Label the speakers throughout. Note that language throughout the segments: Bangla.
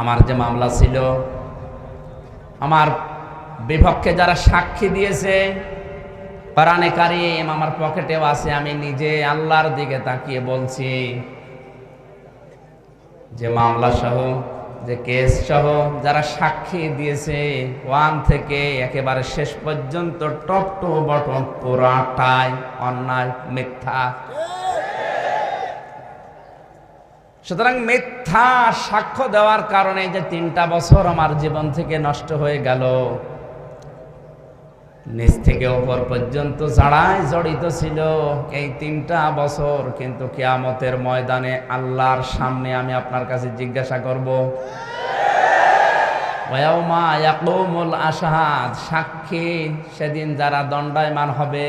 Speaker 1: আমার যে মামলা ছিল, আমার বিপক্ষে যারা সাক্ষী দিয়েছে, কোরআনে কারিম আমার পকেটেও আছে, আমি নিজে আল্লাহর দিকে তাকিয়ে বলছি, যে মামলা সহ, যে কেস সহ যারা সাক্ষী দিয়েছে, ওয়ান থেকে একেবারে শেষ পর্যন্ত টপ টু বটম পুরাটাই অন্যায়, মিথ্যা। সুতরাং মিথ্যা সাক্ষ্য দেওয়ার কারণে যে তিনটা বছর আমার জীবন থেকে নষ্ট হয়ে গেল, নিচ থেকে ওপর পর্যন্ত যারাই জড়িত ছিল এই তিনটা বছর কিন্তু কেয়ামতের ময়দানে আল্লাহর সামনে আমি আপনার কাছে জিজ্ঞাসা করব সাক্ষী সেদিন যারা দণ্ডায়মান হবে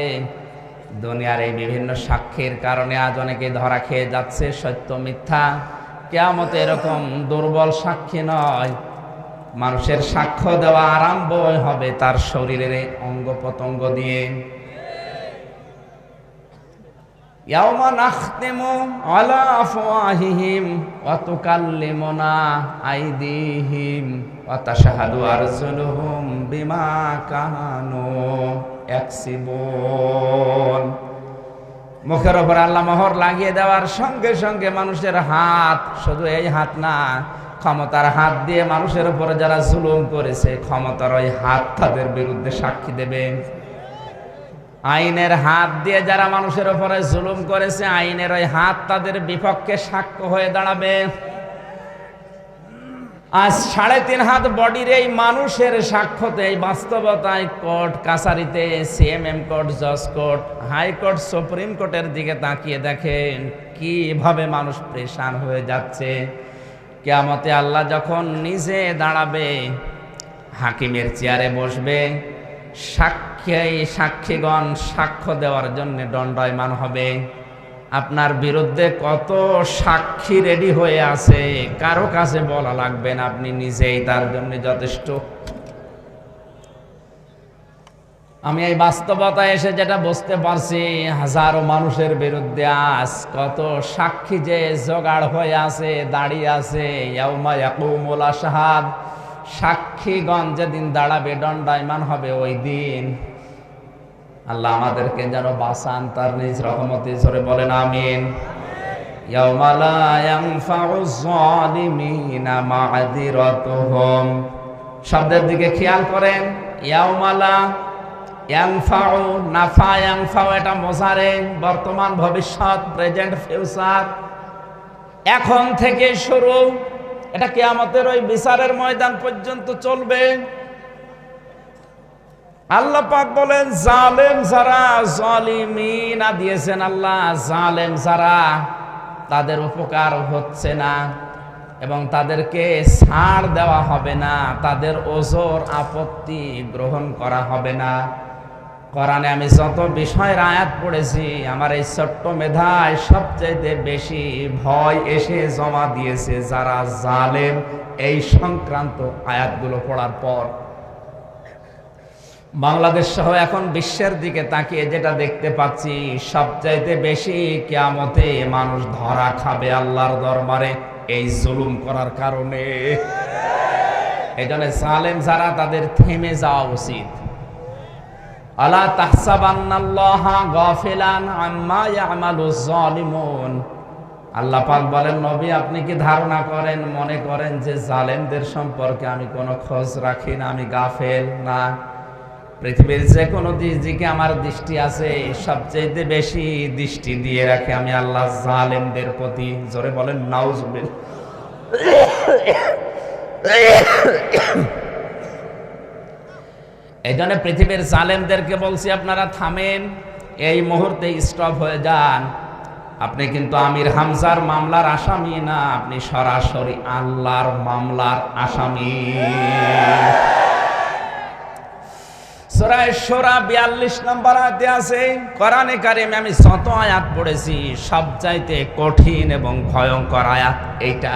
Speaker 1: দুনিয়ার এই বিভিন্ন সাক্ষীর কারণে আজ অনেকে ধরা খেয়ে যাচ্ছে সত্য মিথ্যা। কেমত এরকম দুর্বল সাক্ষী নয়। মানুষের সাক্ষ্য দেওয়া আরম্ভ হবে তার শরীরের অঙ্গ প্রত্যঙ্গ দিয়ে। বিমা মুখের ওপর আল্লাহ মোহর লাগিয়ে দেওয়ার সঙ্গে সঙ্গে মানুষের হাত, শুধু এই হাত না, ক্ষমতার হাত দিয়ে মানুষের উপরে যারা জুলুম করেছে, ক্ষমতার ওই হাত তাদের বিরুদ্ধে সাক্ষী দেবে। আইনের হাত দিয়ে যারা মানুষের উপরে জুলুম করেছে, আইনের ওই হাত তাদের বিপক্ষে সাক্ষ্য হয়ে দাঁড়াবে। আজ সাড়ে তিন হাত বডির এই মানুষের সাক্ষ্যতে, এই বাস্তবতায় কোর্ট কাছারিতে সিএমএম কোর্ট, জজ কোর্ট হাইকোর্ট সুপ্রিম কোর্টের দিকে তাকিয়ে দেখেন কীভাবে মানুষ প্রেশান হয়ে যাচ্ছে। কেয়ামতে আল্লাহ যখন নিজে দাঁড়াবে, হাকিমের চেয়ারে বসবে সাক্ষী সাক্ষীগণ সাক্ষ্য দেওয়ার জন্য দণ্ডায়মান হবে। আপনার বিরুদ্ধে কত সাক্ষী রেডি হয়ে আছে, কারও কাছে বলা লাগবে না, আপনি নিজেই তার জন্য যথেষ্ট। আমি এই বাস্তবতায় এসে যেটা বুঝতে পারছি, হাজারো মানুষের বিরুদ্ধে আজ কত সাক্ষী যে জোগাড় হয়ে আছে, দাঁড়িয়ে আছে, ইয়াউমা ইয়াকুমুল আশহাদ। সাক্ষীগণ যেদিন দাঁড়াবে, দণ্ডায়মান হবে ওই দিন। আল্লাহ আমাদেরকে যেন বাঁচান তার নিজ রহমতে জোরে বলেন, আমিন। শব্দের দিকে খেয়াল করেন বর্তমান ভবিষ্যৎ, প্রেজেন্ট ফিউচার। এখন থেকে শুরু এটা কেয়ামতের ওই বিচারের ময়দান পর্যন্ত চলবে। আল্লাহ পাক বলেন, জালেম যারা জালিমিনা দিয়েছেন আল্লাহ, জালেম যারা তাদের উপকার হচ্ছে না এবং তাদেরকে ছাড় দেওয়া হবে না, তাদের ওজোর আপত্তি গ্রহণ করা হবে না। কোরআনে আমি যত বিষয়ের আয়াত পড়েছি, আমার এই ছোট্ট মেধায় সবচেয়ে বেশি ভয় এসে জমা দিয়েছে যারা জালেম এই সংক্রান্ত আয়াতগুলো পড়ার পর। বাংলাদেশ সহ এখন বিশ্বের দিকে তাকিয়ে যেটা দেখতে পাচ্ছি, সবচাইতে বেশি কেয়ামতে মানুষ ধরা খাবে আল্লাহর দরবারে এই জুলুম করার কারণে। এই জন্য সালেম যারা তাদের থেমে যাওয়া উচিত। আলা তাহসাবান্নাল্লাহা গাফিলান আম্মা ইয়ামালু যালিমুন। আল্লাহ পাক বলেন, নবী, আপনি কি ধারণা করেন, মনে করেন যে জালেমদের সম্পর্কে আমি কোনো খোঁজ রাখি না, আমি গাফেল না? পৃথিবীর যে কোনো দিকে আমার দৃষ্টি আছে সবচেয়ে বেশি দৃষ্টি দিয়ে রাখে আমি আল্লাহ জালেমদের প্রতি। জোরে বলেন নাউজুবিল এই জন্য পৃথিবীর জালেমদেরকে বলছি, আপনারা থামেন, এই মুহূর্তে স্টপ হয়ে যান। আপনি কিন্তু আমির হামজার মামলার আসামি না, আপনি সরাসরি আল্লাহর মামলার আসামি। সরাই সোরা বিয়াল্লিশ নম্বর আছে, কোরআনে আমি যত আয়াত পড়েছি কঠিন এবং ভয়ঙ্কর আয়াত এইটা।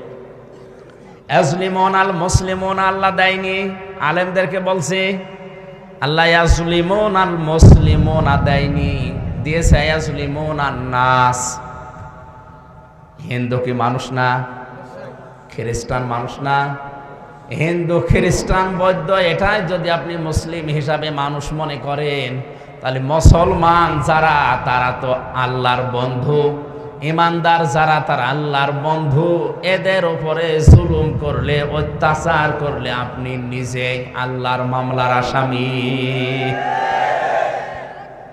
Speaker 1: আজলিমন আল মুসলিমন আল্লাহ দেয়নি। আলেমদেরকে বলছে, আল্লাহ ইয়াজলিমন আল মুসলিমন দেয়নি। দিয়েছে ইয়াজলিমন আর নাস। হিন্দু কি মানুষ না? খ্রিস্টান মানুষ না? হিন্দু, খ্রিস্টান, বৌদ্ধ, এটাই যদি আপনি মুসলিম হিসাবে মানুষ মনে করেন, তাহলে মুসলমান যারা, তারা তো আল্লাহর বন্ধু। ইমানদার যারা, তারা আল্লাহর বন্ধু, এদের ওপরে জুলুম করলে, অত্যাচার করলে আপনি নিজে আল্লাহর মামলার আসামি।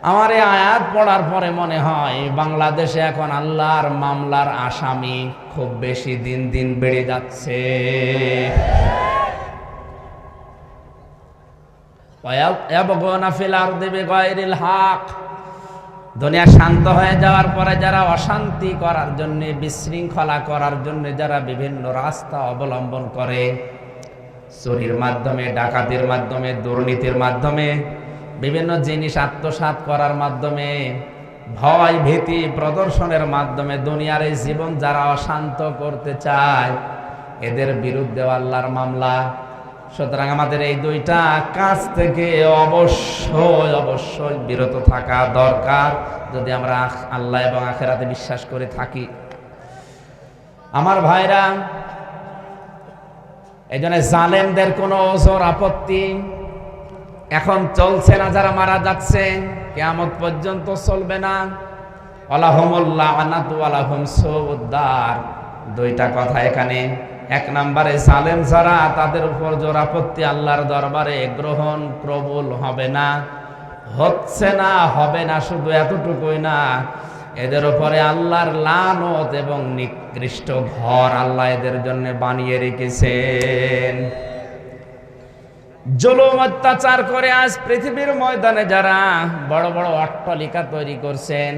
Speaker 1: আমার এই আয়াত পড়ার পরে মনে হয়, বাংলাদেশে এখন আল্লাহর মামলার আসামি খুব বেশি দিন দিন বেড়ে যাচ্ছে। দেবে হাক। দুনিয়া শান্ত হয়ে যাওয়ার পরে যারা অশান্তি করার জন্য, বিশৃঙ্খলা করার জন্য যারা বিভিন্ন রাস্তা অবলম্বন করে, চুরির মাধ্যমে, ডাকাতির মাধ্যমে, দুর্নীতির মাধ্যমে, বিভিন্ন জিনিস আত্মসাৎ করার মাধ্যমে, ভয় ভীতি প্রদর্শনের মাধ্যমে দুনিয়ার এই জীবন যারা অশান্ত করতে চায়, এদের বিরুদ্ধে আল্লাহর মামলা। সুতরাং আমাদের এই দুইটা কাজ থেকে অবশ্যই অবশ্যই বিরত থাকা দরকার। যদি আমরা আল্লাহ এবং আখেরাতে বিশ্বাস করে থাকি। আমার ভাইরা এই জন্য জালেমদের কোনো ওজোর আপত্তি এখন চলছে না, যারা মারা যাচ্ছে, কেয়ামত পর্যন্ত চলবে না। আলাহমুল্লাহ আনাতু আলাহম সৌদ্দার দুইটা কথা এখানে। এক নম্বরে সালেম যারা, তাদের উপর জোরাপত্তি আল্লাহর দরবারে গ্রহণ প্রবল হবে না। হচ্ছে না, হবে না, শুধু এতটুকুই না। এদের উপরে আল্লাহর লানত এবং নিকৃষ্ট ঘর আল্লাহ এদের জন্য বানিয়ে রেখেছেন। জুলুম, অত্যাচার করে আজ পৃথিবীর ময়দানে যারা বড় বড় অট্টালিকা তৈরি করছেন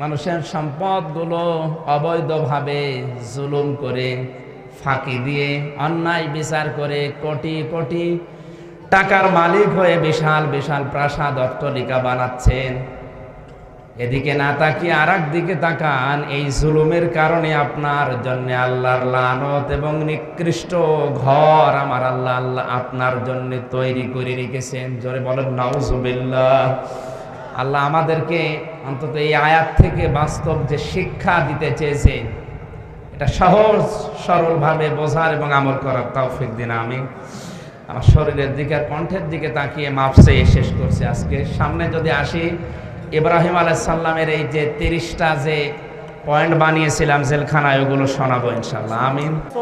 Speaker 1: মানুষের সম্পদগুলো অবৈধভাবে জুলুম করে, ফাঁকি দিয়ে, অন্যায় বিচার করে কোটি কোটি টাকার মালিক হয়ে বিশাল বিশাল প্রাসাদ অট্টালিকা বানাচ্ছেন। এদিকে না তাকিয়ে আর দিকে তাকান, এই জুলুমের কারণে আপনার জন্য আল্লাহর লানত এবং নিকৃষ্ট ঘর আমার আল্লাহ আল্লাহ আপনার জন্য তৈরি করে রেখেছেন। জোরে বলেন, নাউজুবিল্লাহ। আল্লাহ আমাদেরকে অন্তত এই আয়াত থেকে বাস্তব যে শিক্ষা দিতে চেয়েছে এটা সহজ, সরলভাবে বোঝার এবং আমল করার তৌফিক দিন আমি আমার শরীরের দিকে কণ্ঠের দিকে তাকিয়ে মাপসে শেষ করছি আজকে। সামনে যদি আসি, ইব্রাহিম আলাইসাল্লামের এই যে তিরিশটা যে পয়েন্ট বানিয়েছিলাম জেলখানায়, ওগুলো শোনাবো ইনশাল্লাহ আমিন।